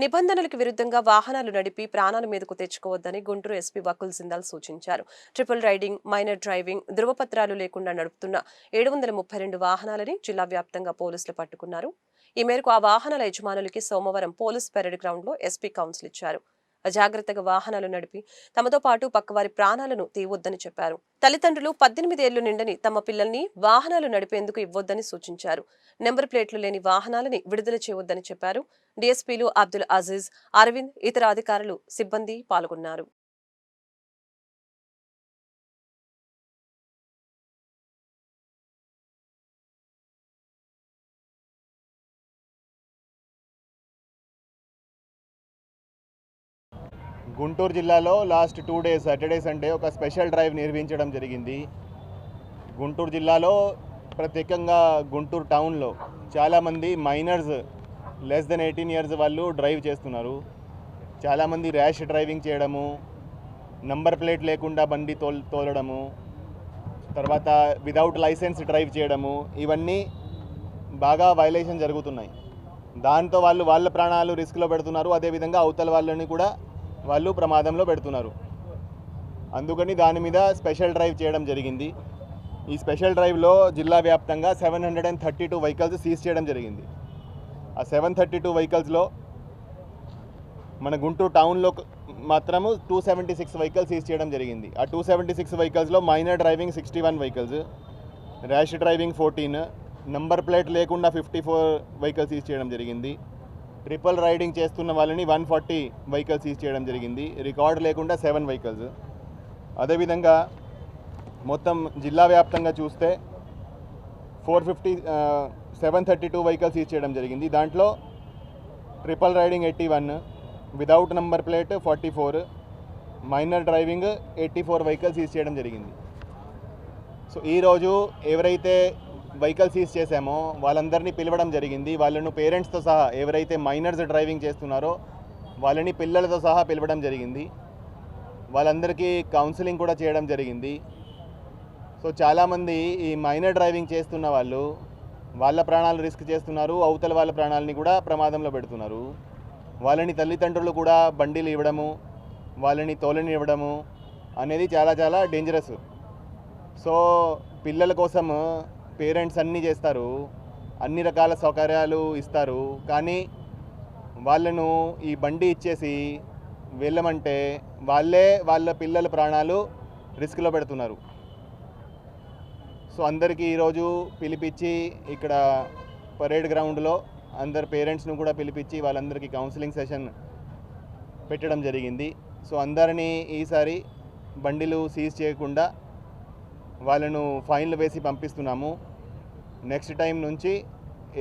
నిబంధనలకు విరుద్ధంగా వాహనాలు నడిపి ప్రాణాల మీదకు తెచ్చుకోవద్దని గుంటూరు ఎస్పీ వకుల్ సిందాల్ సూచించారు. ట్రిపుల్ రైడింగ్ మైనర్ డ్రైవింగ్ ధృవపత్రాలు లేకుండా నడుపుతున్న ఏడు వందల ముప్పై రెండు వాహనాలని జిల్లా వ్యాప్తంగా పోలీసులు పట్టుకున్నారు. ఈ మేరకు ఆ వాహనాల యజమానులకి సోమవారం పోలీస్ పెరడ్ గ్రౌండ్లో ఎస్పీ కౌన్సిల్ ఇచ్చారు. అజాగ్రత్తగా వాహనాలు నడిపి తమతో పాటు పక్కవారి ప్రాణాలను తీయవద్దని చెప్పారు. తల్లిదండ్రులు పద్దెనిమిది ఏళ్ళు నిండని తమ పిల్లల్ని వాహనాలు నడిపేందుకు ఇవ్వొద్దని సూచించారు. నెంబర్ ప్లేట్లు లేని వాహనాలని విడుదల చేయవద్దని చెప్పారు. డీఎస్పీలు అబ్దుల్ అజీజ్ అరవింద్ ఇతర అధికారులు సిబ్బంది పాల్గొన్నారు. గుంటూరు జిల్లాలో last two days Saturday Sunday ఒక స్పెషల్ డ్రైవ్ నిర్వహించడం జరిగింది. గుంటూరు జిల్లాలో ప్రత్యేకంగా గుంటూరు టౌన్లో చాలామంది minors less than eighteen years వాళ్ళు డ్రైవ్ చేస్తున్నారు. చాలామంది ర్యాష్ డ్రైవింగ్ చేయడము నంబర్ ప్లేట్ లేకుండా బండి తోల్ తోలడము తర్వాత విదౌట్ లైసెన్స్ డ్రైవ్ చేయడము ఇవన్నీ బాగా వైలేషన్ జరుగుతున్నాయి. దాంతో వాళ్ళు వాళ్ళ ప్రాణాలు రిస్క్లో పెడుతున్నారు. అదేవిధంగా అవతల వాళ్ళని కూడా వాళ్ళు ప్రమాదంలో పెడుతున్నారు. అందుకని దాని మీద స్పెషల్ డ్రైవ్ చేయడం జరిగింది. ఈ స్పెషల్ డ్రైవ్లో జిల్లా వ్యాప్తంగా seven hundred and thirty two vehicles seize చేయడం జరిగింది. ఆ సెవెన్ థర్టీ టూ వెహికల్స్లో మన గుంటూరు టౌన్లో మాత్రము two seventy six vehicles seize చేయడం జరిగింది. ఆ two seventy six వెహికల్స్లో minor driving sixty one vehicles rash driving fourteen number plate లేకుండా ఫిఫ్టీ ఫోర్ వెహికల్స్ సీజ్ చేయడం జరిగింది. ట్రిపుల్ రైడింగ్ చేస్తున్న వాళ్ళని వన్ ఫార్టీ వెహికల్స్ సీజ్ చేయడం జరిగింది. రికార్డ్ లేకుండా సెవెన్ వెహికల్స్. అదేవిధంగా మొత్తం జిల్లా వ్యాప్తంగా చూస్తే four fifty seven thirty two vehicles seize చేయడం జరిగింది. దాంట్లో triple riding eighty one without number plate forty four minor driving eighty four vehicles seize చేయడం జరిగింది. సో ఈరోజు ఎవరైతే వెహికల్ సీజ్ చేశామో వాళ్ళందరినీ పిలవడం జరిగింది. వాళ్ళను పేరెంట్స్తో సహా ఎవరైతే మైనర్స్ డ్రైవింగ్ చేస్తున్నారో వాళ్ళని పిల్లలతో సహా పిలవడం జరిగింది. వాళ్ళందరికీ కౌన్సిలింగ్ కూడా చేయడం జరిగింది. సో చాలామంది ఈ మైనర్ డ్రైవింగ్ చేస్తున్న వాళ్ళు వాళ్ళ ప్రాణాలు రిస్క్ చేస్తున్నారు అవతల వాళ్ళ ప్రాణాలని కూడా ప్రమాదంలో పెడుతున్నారు. వాళ్ళని తల్లిదండ్రులు కూడా బండిలు ఇవ్వడము వాళ్ళని తోలని ఇవ్వడము అనేది చాలా చాలా డేంజరస్ సో పిల్లల కోసం పేరెంట్స్ అన్నీ చేస్తారు. అన్ని రకాల సౌకర్యాలు ఇస్తారు. కానీ వాళ్ళను ఈ బండి ఇచ్చేసి వెళ్ళమంటే వాళ్ళే వాళ్ళ పిల్లల ప్రాణాలు రిస్క్లో పెడుతున్నారు. సో అందరికీ ఈరోజు పిలిపించి ఇక్కడ పరేడ్ గ్రౌండ్లో అందరు పేరెంట్స్ను కూడా పిలిపించి వాళ్ళందరికీ కౌన్సిలింగ్ సెషన్ పెట్టడం జరిగింది. సో అందరినీ ఈసారి బండిలు సీజ్ చేయకుండా వాళ్ళను ఫైన్లు వేసి పంపిస్తున్నాము. నెక్స్ట్ టైం నుంచి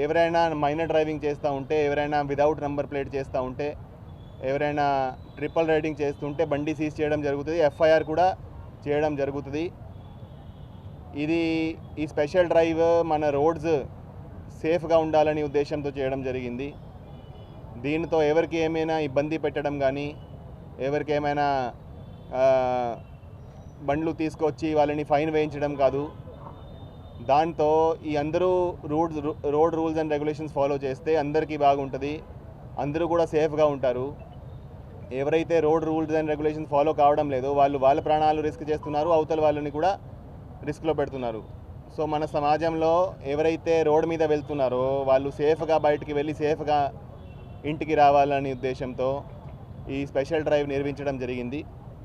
ఎవరైనా మైనర్ డ్రైవింగ్ చేస్తూ ఉంటే ఎవరైనా విదౌట్ నెంబర్ ప్లేట్ చేస్తూ ఉంటే ఎవరైనా ట్రిపుల్ రైడింగ్ చేస్తుంటే బండి సీజ్ చేయడం జరుగుతుంది ఎఫ్ఐఆర్ కూడా చేయడం జరుగుతుంది. ఇది ఈ స్పెషల్ డ్రైవ్ మన రోడ్స్ సేఫ్గా ఉండాలని ఉద్దేశంతో చేయడం జరిగింది. దీనితో ఎవరికి ఏమైనా ఇబ్బంది పెట్టడం కానీ ఎవరికి ఏమైనా బండ్లు తీసుకొచ్చి వాళ్ళని ఫైన్ వేయించడం కాదు. దాంతో ఈ అందరూ rude road rules and regulations follow చేస్తే అందరికీ బాగుంటుంది. అందరూ కూడా సేఫ్గా ఉంటారు. ఎవరైతే road rules and regulations follow కావడం లేదో వాళ్ళు వాళ్ళ ప్రాణాలు రిస్క్ చేస్తున్నారు అవతల వాళ్ళని కూడా రిస్క్లో పెడుతున్నారు. సో మన సమాజంలో ఎవరైతే రోడ్ మీద వెళ్తున్నారో వాళ్ళు సేఫ్గా బయటికి వెళ్ళి సేఫ్గా ఇంటికి రావాలనే ఉద్దేశంతో ఈ స్పెషల్ డ్రైవ్ నిర్వహించడం జరిగింది.